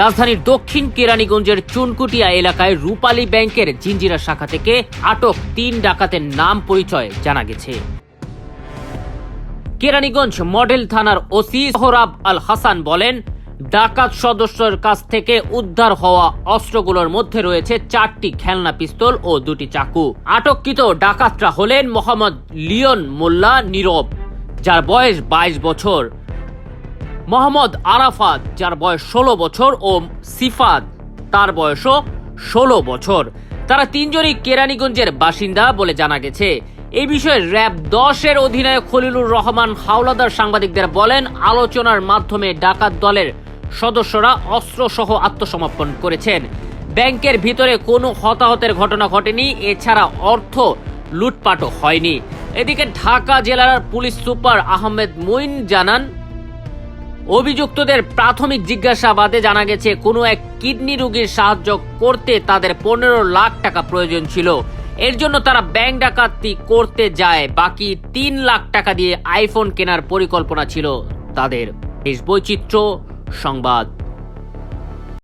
রাজধানীর দক্ষিণ কেরানীগঞ্জের চুনকুটিয়া এলাকায় রূপালী ব্যাংকের জিঞ্জিরা শাখা থেকে আটক তিন ডাকাতের নাম পরিচয় জানা গেছে। কেরানীগঞ্জ মডেল থানার ওসি সোহরাব আল হাসান বলেন, ডাকাত সদস্যের কাছ থেকে উদ্ধার হওয়া অস্ত্রগুলোর মধ্যে রয়েছে চারটি খেলনা পিস্তল ও দুটি চাকু। আটককৃত ডাকাতরা হলেন মোহাম্মদ লিওন মোল্লা নীরব, যার বয়স বাইশ বছর। মোহাম্মদ আরাফাত, যার বয়স ষোলো বছর, ও সিফাত, তার বয়সও ষোলো বছর। তারা তিনজনই কেরানীগঞ্জের বাসিন্দা বলে জানা গেছে। এই বিষয়ে র্যাব দশের অধিনায়ক খলিলুর রহমান হাওলাদার সাংবাদিকদের বলেন, আলোচনার মাধ্যমে ডাকাত দলের সদস্যরা অস্ত্রসহ আত্মসমর্পণ করেছেন। ব্যাংকের ভিতরে কোনো হতাহতের ঘটনা ঘটেনি, এছাড়া অর্থ লুটপাটও হয়নি। এদিকে ঢাকা জেলার পুলিশ সুপার আহমেদ মুইন জানান অভিযুক্তদের প্রাথমিক জিজ্ঞাসাবাদে জানা গেছে, কোনো এক কিডনি রোগীর সাহায্য করতে তাদের পনেরো লাখ টাকা প্রয়োজন ছিল। এর জন্য তারা ব্যাংক ডাকাতি করতে যায়। বাকি তিন লাখ টাকা দিয়ে আইফোন কেনার পরিকল্পনা ছিল তাদের। দেশ বৈচিত্র্য সংবাদ।